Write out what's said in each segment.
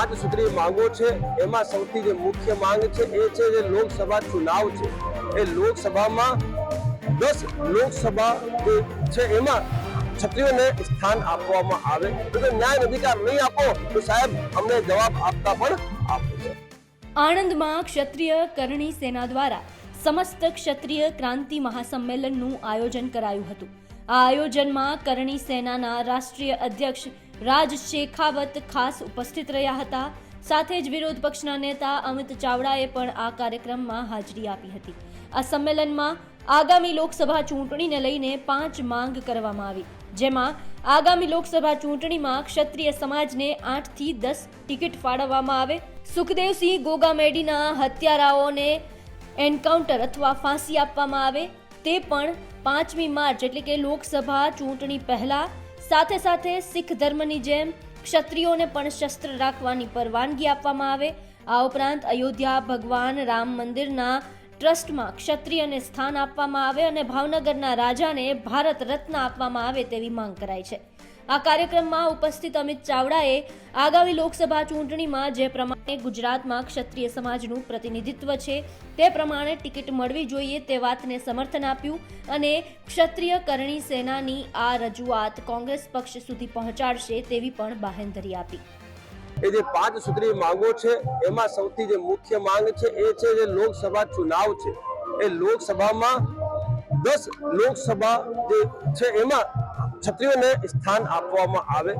પાંચ સૂત્રીય માંગો છે, એમાં સૌથી જે મુખ્ય માંગ છે એ છે જે લોકસભા ચુનાવ છે. એ લોકસભામાં દસ લોકસભા છે એમાં ક્ષત્રિયોને સ્થાન આપવામાં આવે. તો ન્યાય અધિકાર નહીં આપો, તો સાહેબ અમને જવાબ આપતા પણ આપો આણંદમાં ક્ષત્રિય કરણી સેના દ્વારા સમસ્ત ક્ષત્રિય ક્રાંતિ મહાસંમેલનનું આયોજન કરાયું હતું. આ આયોજનમાં કરણી સેનાના રાષ્ટ્રીય અધ્યક્ષ રાજ શેખાવત ખાસ ઉપસ્થિત રહ્યા હતા. સાથે જ વિરોધ પક્ષના નેતા અમિત ચાવડાએ પણ આ કાર્યક્રમમાં હાજરી આપી હતી. આ સંમેલનમાં આગામી લોકસભા ચૂંટણીને લઈને પાંચ માંગ કરવામાં આવી. જેમાં આગામી લોકસભા ચૂંટણીમાં ક્ષત્રિય સમાજને આઠથી દસ ટિકિટ ફાળવવામાં આવે. સુખદેવસિંહ ગોગામેડીના હત્યારાઓને એન્કાઉન્ટર અથવા ફાંસી આપવામાં આવે. તે પણ પાંચમી માર્ચ એટલે કે લોકસભા ચૂંટણી પહેલા સાથે સાથે શીખ ધર્મની જેમ ક્ષત્રિયોને પણ શસ્ત્ર રાખવાની પરવાનગી આપવામાં આવે. આ ઉપરાંત અયોધ્યા, ભગવાન રામ મંદિરના ટ્રસ્ટમાં ક્ષત્રિયને સ્થાન આપવામાં આવે અને ભાવનગરના રાજાને ભારત રત્ન આપવામાં આવે તેવી માંગ કરાઈ છે. આ કાર્યક્રમમાં ઉપસ્થિત અમિત ચાવડાએ આગામી લોકસભા ચૂંટણીમાં જે પ્રમાણે ગુજરાતમાં ક્ષત્રિય સમાજનું પ્રતિનિધિત્વ છે, તે પ્રમાણે ટિકિટ મળવી જોઈએ તે વાતને સમર્થન આપ્યું અને ક્ષત્રિય કરણી સેનાની આ રજૂઆત કોંગ્રેસ પક્ષ સુધી પહોંચાડશે તેવી પણ બાહેંધરી આપી. એ જે પાંચ સૂત્રીય માંગો છે, એમાં સૌથી જે મુખ્ય માંગ છે, એ છે જે લોકસભા ચુનાવ છે, એ લોકસભામાં દસ લોકસભા જે છે એમાં ક્ષત્રિયોને સ્થાન આપવામાં આવે.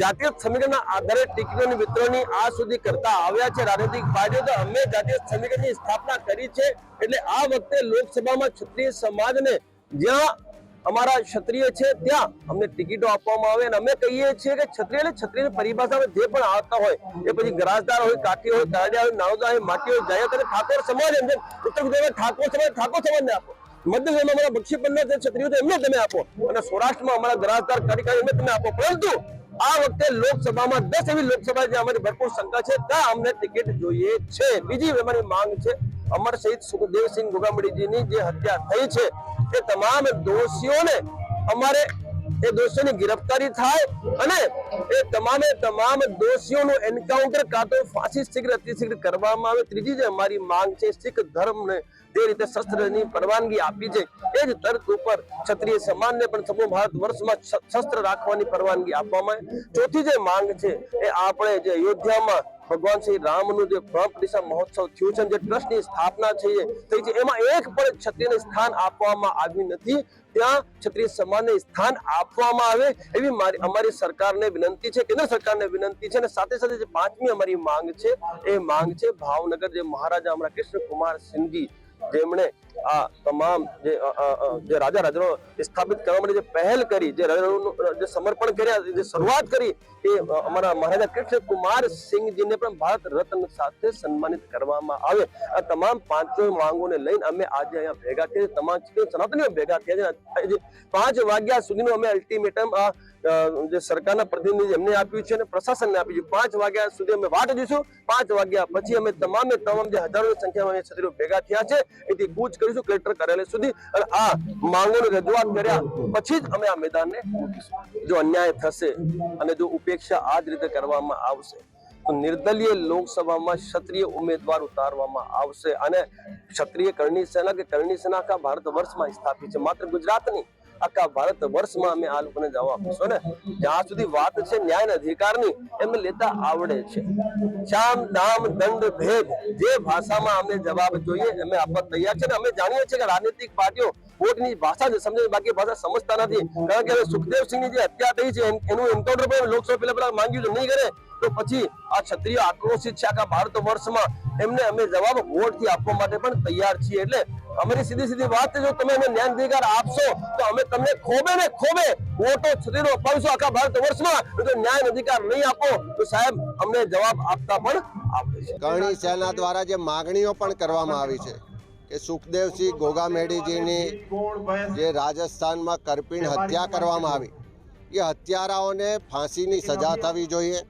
જાતીય સમીકરણના આધારે ટિકિટોની વિતરણની આ સુધી કરતા આવ્યા છે રાજનૈતિક પાર્ટીઓ. તો અમે જાતીય સમીકરણની સ્થાપના કરી છે એટલે આ વખતે લોકસભામાં ક્ષત્રિય સમાજને જ્યાં અમારા ક્ષત્રિય છે ત્યાં અમને ટિકિટો આપવામાં આવે અને અમે કહીએ છીએ કે ક્ષત્રિય એટલે ક્ષત્રિય પરિભાષામાં જે પણ આવતા હોય, એ પછી ગરાસદાર હોય, કાઠી હોય કારડિયા હોય નાવદા હોય, માટી હોય, જાયત અને ઠાકોર સમાજ એમ ઉત્તર ગુજરાતમાં ઠાકોર સમાજ, ઠાકોર સમાજને આપો. મધ્ય ગુજરાતમાં અમારા બક્ષી જે ક્ષત્રિયો છે, એમને તમે આપો. અને સૌરાષ્ટ્રમાં અમારા ધરાધાર કાર્યકારી એમને તમે આપો. પરંતુ આ વખતે લોકસભામાં દસ એવી લોકસભા જે અમારી ભરપૂર શંકા છે. ત્યાં અમને ટિકિટ જોઈએ છે. બીજી અમારી માંગ છે, અમર શહીદ સુખદેવસિંહ ગોગામડીજીની જે હત્યા થઈ છે એ તમામ દોષીઓને અમારે એ દોષીઓની ગિરફતારી થાય અને એ તમામે તમામ દોષીઓનું એન્કાઉન્ટર કાં તો ફાંસી શીઘ્ર અતિશીઘ્ર કરવામાં આવે. ત્રીજી જે અમારી માંગ છે, શીખ ધર્મને જે રીતે શસ્ત્રની પરવાનગી આપી છે, એ જ તર્ક ઉપર ક્ષત્રિય સમાજને પણ સમૂહ ભારત વર્ષમાં શસ્ત્ર રાખવાની પરવાનગી આપવામાં આવે. ચોથી જે માંગ છે, એ આપણે જે અયોધ્યામાં ભગવાન શ્રી રામનું જે પ્રાણ પ્રતિષ્ઠા મહોત્સવ થયું છે જે ટ્રસ્ટની સ્થાપના છે એમાં એક પણ ક્ષત્રિયને સ્થાન આપવામાં આવ્યું નથી. ત્યાં ક્ષત્રિય સમાજને સ્થાન આપવામાં આવે એવી મારી, અમારી સરકારને વિનંતી છે, કેન્દ્ર સરકારને વિનંતી છે અને સાથે સાથે જે પાંચમી અમારી માંગ છે, એ માંગ છે ભાવનગર જે મહારાજા અમારા કૃષ્ણ કુમાર સિંહજી જેમણે આ તમામ જે રાજા રાજાનો સ્થાપિત કરવા માટે જે પહેલ કરી, જે જે સમર્પણ કર્યા, જે શરૂઆત કરી, એ અમારા મહારાજા કૃષ્ણ કુમાર સિંહજીને પણ ભારત રત્ન સાથે સન્માનિત કરવામાં આવે. આ તમામ પાંચો માંગોને લઈને અમે આજે અહીંયા ભેગા થયા તમામ સનાતનીઓ ભેગા થયા છે. પાંચ વાગ્યા સુધીનું અમે અલ્ટિમેટમ આ જે સરકારના પ્રતિનિધિ એમને આપ્યું છે અને પ્રશાસનને આપ્યું છે. પાંચ વાગ્યા સુધી અમે વાટ જોઈશું પાંચ વાગ્યા પછી અમે તમામે તમામ જે હજારો સંખ્યામાં ક્ષત્રિયો ભેગા થયા છે. એથી કૂચ કરીશું કલેક્ટર કાર્યાલય સુધી. અને આ માંગોની રજૂઆત કર્યા પછી જ અમે આ મેદાનને જો અન્યાય થશે અને જો ઉપેક્ષા આ જ રીતે કરવામાં આવશે, તો નિર્દલીય લોકસભામાં ક્ષત્રિય ઉમેદવાર ઉતારવામાં આવશે. અને ક્ષત્રિય કરણી સેના કે કરણી સેના આખા ભારત વર્ષમાં સ્થાપિત છે. માત્ર ગુજરાતની આખા ભારત વર્ષમાં અમે આ લોકોને જવાબ આપીશું ને? જ્યાં સુધી વાત છે ન્યાય અધિકારની, એમને લેતા આવડે છે. શામ, દામ, દંડ, ભેદ, જે ભાષામાં અમને જવાબ જોઈએ, અમે આપવા તૈયાર છે ને? અમે જાણીએ છીએ કે રાજનીતિક પાર્ટીઓ કોર્ટની ભાષા જ સમજે બાકી ભાષા સમજતા નથી. કારણ કે સુખદેવસિંહની જે હત્યા થઈ છે એનું એન્કાઉન્ટર પણ લોકસભા પહેલા પહેલા માંગ્યું છે નહીં કરે, તો પછી આ ક્ષત્રિય આક્રોશિત છે આખા ભારત વર્ષમાં. એમને અમે જવાબ વોટથી આપવા માટે પણ તૈયાર છીએ. એટલે અમારી સીધી સીધી વાત જો તમે અમને જ્ઞાન અધિકાર આપશો, તો અમે તમને ખોબે ને ખોબે વોટો છત્રીનો અપાવીશું આખા ભારત વર્ષમાં. જો ન્યાય અધિકાર નહીં આપો, તો સાહેબ અમને જવાબ આપતા પણ છે. કરણી સેના દ્વારા જે માગણીઓ પણ કરવામાં આવી છે કે સુખદેવસિંહ ગોગામેડીજીની જે રાજસ્થાનમાં કરપીણ હત્યા કરવામાં આવી, એ હત્યારાઓને ફાંસીની સજા થવી જોઈએ.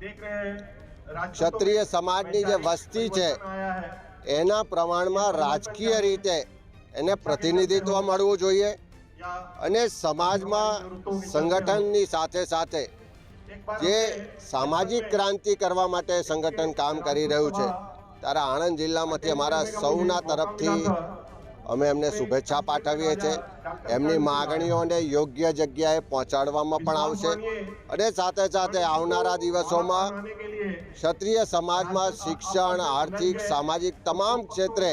ક્ષત્રિય સમાજની જે વસ્તી છે, એના પ્રમાણમાં રાજકીય રીતે એને પ્રતિનિધિત્વ મળવું જોઈએ અને સમાજમાં સંગઠનની સાથે સાથે જે સામાજિક ક્રાંતિ કરવા માટે સંગઠન કામ કરી રહ્યું છે ત્યારે આણંદ જિલ્લામાંથી અમારા સૌના તરફથી અમે એમને શુભેચ્છા પાઠવીએ છીએ. એમની માગણીઓને યોગ્ય જગ્યાએ પહોંચાડવામાં પણ આવશે અને સાથે સાથે આવનારા દિવસોમાં ક્ષત્રિય સમાજમાં શિક્ષણ, આર્થિક, સામાજિક તમામ ક્ષેત્રે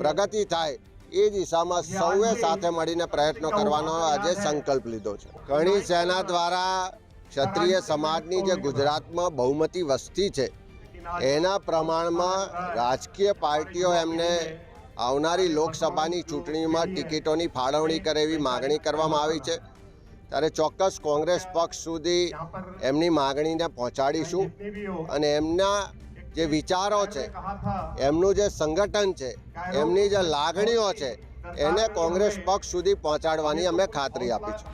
પ્રગતિ થાય એ દિશામાં સૌએ સાથે મળીને પ્રયત્નો કરવાનો આજે સંકલ્પ લીધો છે. ઘણી સેના દ્વારા ક્ષત્રિય સમાજની જે ગુજરાતમાં બહુમતી વસ્તી છે એના પ્રમાણમાં રાજકીય પાર્ટીઓ એમને આવનારી લોકસભાની ચૂંટણીમાં ટિકિટોની ફાળવણી કરે એવી માગણી કરવામાં આવી છે. ત્યારે ચોક્કસ કોંગ્રેસ પક્ષ સુધી એમની માગણીને પહોંચાડીશું અને એમના જે વિચારો છે, એમનું જે સંગઠન છે, એમની જે લાગણીઓ છે, એને કોંગ્રેસ પક્ષ સુધી પહોંચાડવાની અમે ખાતરી આપી છે.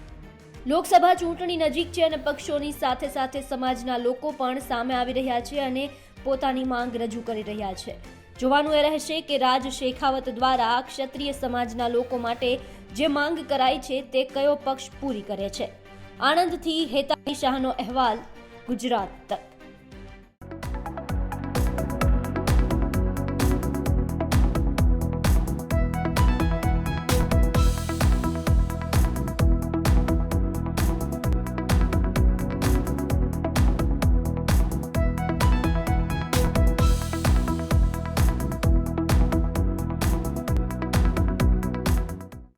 લોકસભા ચૂંટણી નજીક છે અને પક્ષોની સાથે સાથે સમાજના લોકો પણ સામે આવી રહ્યા છે અને પોતાની માંગ રજૂ કરી રહ્યા છે. જોવાનું એ રહેશે કે રાજ શેખાવત દ્વારા ક્ષત્રિય સમાજના લોકો માટે જે માંગ કરાઈ છે તે કયો પક્ષ પૂરી કરે છે? આણંદથી હેતાલી શાહનો અહેવાલ, ગુજરાત તક.